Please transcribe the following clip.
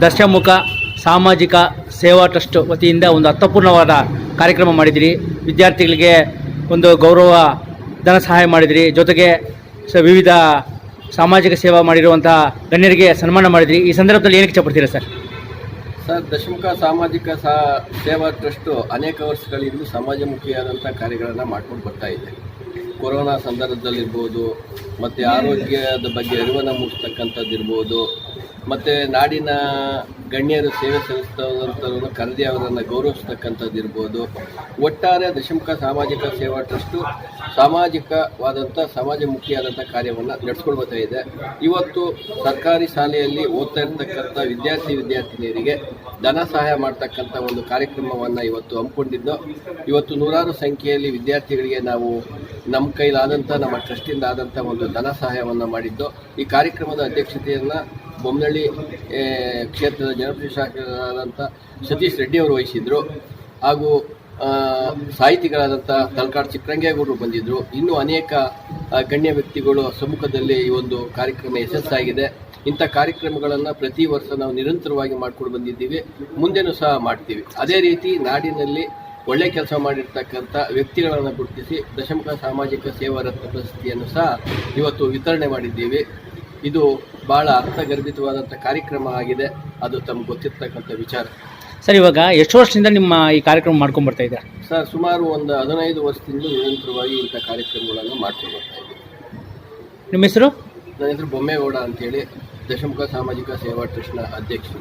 ದಶಮುಖ ಸಾಮಾಜಿಕ ಸೇವಾ ಟ್ರಸ್ಟ್ ವತಿಯಿಂದ ಒಂದು ಅರ್ಥಪೂರ್ಣವಾದ ಕಾರ್ಯಕ್ರಮ ಮಾಡಿದಿರಿ. ವಿದ್ಯಾರ್ಥಿಗಳಿಗೆ ಒಂದು ಗೌರವ, ಧನ ಸಹಾಯ ಮಾಡಿದಿರಿ. ಜೊತೆಗೆ ಸ ವಿವಿಧ ಸಾಮಾಜಿಕ ಸೇವಾ ಮಾಡಿರುವಂತಹ ಗಣ್ಯರಿಗೆ ಸನ್ಮಾನ ಮಾಡಿದಿರಿ. ಈ ಸಂದರ್ಭದಲ್ಲಿ ಏನಕ್ಕೆ ಇಷ್ಟಪಡ್ತೀರಾ ಸರ್? ಸರ್, ದಶಮುಖ ಸಾಮಾಜಿಕ ಸೇವಾ ಟ್ರಸ್ಟು ಅನೇಕ ವರ್ಷಗಳಿಂದ ಸಮಾಜಮುಖಿಯಾದಂಥ ಕಾರ್ಯಗಳನ್ನು ಮಾಡ್ಕೊಂಡು ಬರ್ತಾ ಇದೆ. ಕೊರೋನಾ ಸಂದರ್ಭದಲ್ಲಿರ್ಬೋದು, ಮತ್ತು ಆರೋಗ್ಯದ ಬಗ್ಗೆ ಅರಿವನ್ನು ಮೂಡಿಸ್ತಕ್ಕಂಥದ್ದಿರ್ಬೋದು ಮತ್ತು ನಾಡಿನ ಗಣ್ಯರು ಸೇವೆ ಸಲ್ಲಿಸ್ತಕ್ಕಂಥವ್ರನ್ನ ಕರೆದಿ ಅವರನ್ನು ಗೌರವಿಸ್ತಕ್ಕಂಥದ್ದಿರ್ಬೋದು. ಒಟ್ಟಾರೆ ದಶಮುಖ ಸಾಮಾಜಿಕ ಸೇವಾ ಟ್ರಸ್ಟು ಸಾಮಾಜಿಕವಾದಂಥ ಸಮಾಜಮುಖಿಯಾದಂಥ ಕಾರ್ಯವನ್ನು ನಡೆಸ್ಕೊಂಡು ಬರ್ತಾ ಇದೆ. ಇವತ್ತು ಸರ್ಕಾರಿ ಶಾಲೆಯಲ್ಲಿ ಓದ್ತಾ ಇರ್ತಕ್ಕಂಥ ವಿದ್ಯಾರ್ಥಿ ವಿದ್ಯಾರ್ಥಿನಿಯರಿಗೆ ಧನ ಸಹಾಯ ಮಾಡ್ತಕ್ಕಂಥ ಒಂದು ಕಾರ್ಯಕ್ರಮವನ್ನು ಇವತ್ತು ಹಮ್ಮಿಕೊಂಡಿದ್ದು. ಇವತ್ತು ನೂರಾರು ಸಂಖ್ಯೆಯಲ್ಲಿ ವಿದ್ಯಾರ್ಥಿಗಳಿಗೆ ನಾವು ನಮ್ಮ ಕೈಲಾದಂಥ, ನಮ್ಮ ಟ್ರಸ್ಟಿಂದ ಆದಂಥ ಒಂದು ಧನ ಸಹಾಯವನ್ನು ಮಾಡಿದ್ದು. ಈ ಕಾರ್ಯಕ್ರಮದ ಅಧ್ಯಕ್ಷತೆಯನ್ನು ಬೊಮ್ಮನಹಳ್ಳಿ ಕ್ಷೇತ್ರದ ಜನಪ್ರಿಯ ಶಾಸಕರಾದಂಥ ಸತೀಶ್ ರೆಡ್ಡಿ ಅವರು ವಹಿಸಿದ್ರು. ಹಾಗೂ ಸಾಹಿತಿಗಳಾದಂಥ ತಲಕಾಡ್ ಚಿಕ್ಕರಂಗೇಗೌಡರು ಬಂದಿದ್ದರು ಇನ್ನೂ ಅನೇಕ ಗಣ್ಯ ವ್ಯಕ್ತಿಗಳು ಸಮ್ಮುಖದಲ್ಲಿ ಈ ಒಂದು ಕಾರ್ಯಕ್ರಮ ಯಶಸ್ಸಾಗಿದೆ. ಇಂಥ ಕಾರ್ಯಕ್ರಮಗಳನ್ನು ಪ್ರತಿ ವರ್ಷ ನಾವು ನಿರಂತರವಾಗಿ ಮಾಡ್ಕೊಂಡು ಬಂದಿದ್ದೀವಿ. ಮುಂದೆನೂ ಸಹ ಮಾಡ್ತೀವಿ. ಅದೇ ರೀತಿ ನಾಡಿನಲ್ಲಿ ಒಳ್ಳೆ ಕೆಲಸ ಮಾಡಿರ್ತಕ್ಕಂಥ ವ್ಯಕ್ತಿಗಳನ್ನು ಗುರುತಿಸಿ ದಶಮಕ ಸಾಮಾಜಿಕ ಸೇವಾ ರತ್ನ ಪ್ರಶಸ್ತಿಯನ್ನು ಸಹ ಇವತ್ತು ವಿತರಣೆ ಮಾಡಿದ್ದೀವಿ. ಇದು ಬಹಳ ಅರ್ಥಗರ್ಭಿತವಾದಂಥ ಕಾರ್ಯಕ್ರಮ ಆಗಿದೆ. ಅದು ತಮ್ಗೆ ಗೊತ್ತಿರ್ತಕ್ಕಂಥ ವಿಚಾರ. ಸರ್ ಇವಾಗ ಎಷ್ಟು ವರ್ಷದಿಂದ ನಿಮ್ಮ ಈ ಕಾರ್ಯಕ್ರಮ ಮಾಡ್ಕೊಂಡು ಬರ್ತಾ ಇದ್ದಾರೆ? ಸರ್ ಸುಮಾರು ಒಂದು ಹದಿನೈದು ವರ್ಷದಿಂದ ನಿರಂತರವಾಗಿ ಇಂಥ ಕಾರ್ಯಕ್ರಮಗಳನ್ನು ಮಾಡ್ಕೊಂಡು ಬರ್ತಾ ಇದ್ದೀವಿ. ನಿಮ್ಮ ಹೆಸರು? ನನ್ನ ಹೆಸರು ಬೊಮ್ಮೇಗೌಡ ಅಂತೇಳಿ. ದಶಮುಖ ಸಾಮಾಜಿಕ ಸೇವಾ ಟ್ರಸ್ಟ್ನ ಅಧ್ಯಕ್ಷರು.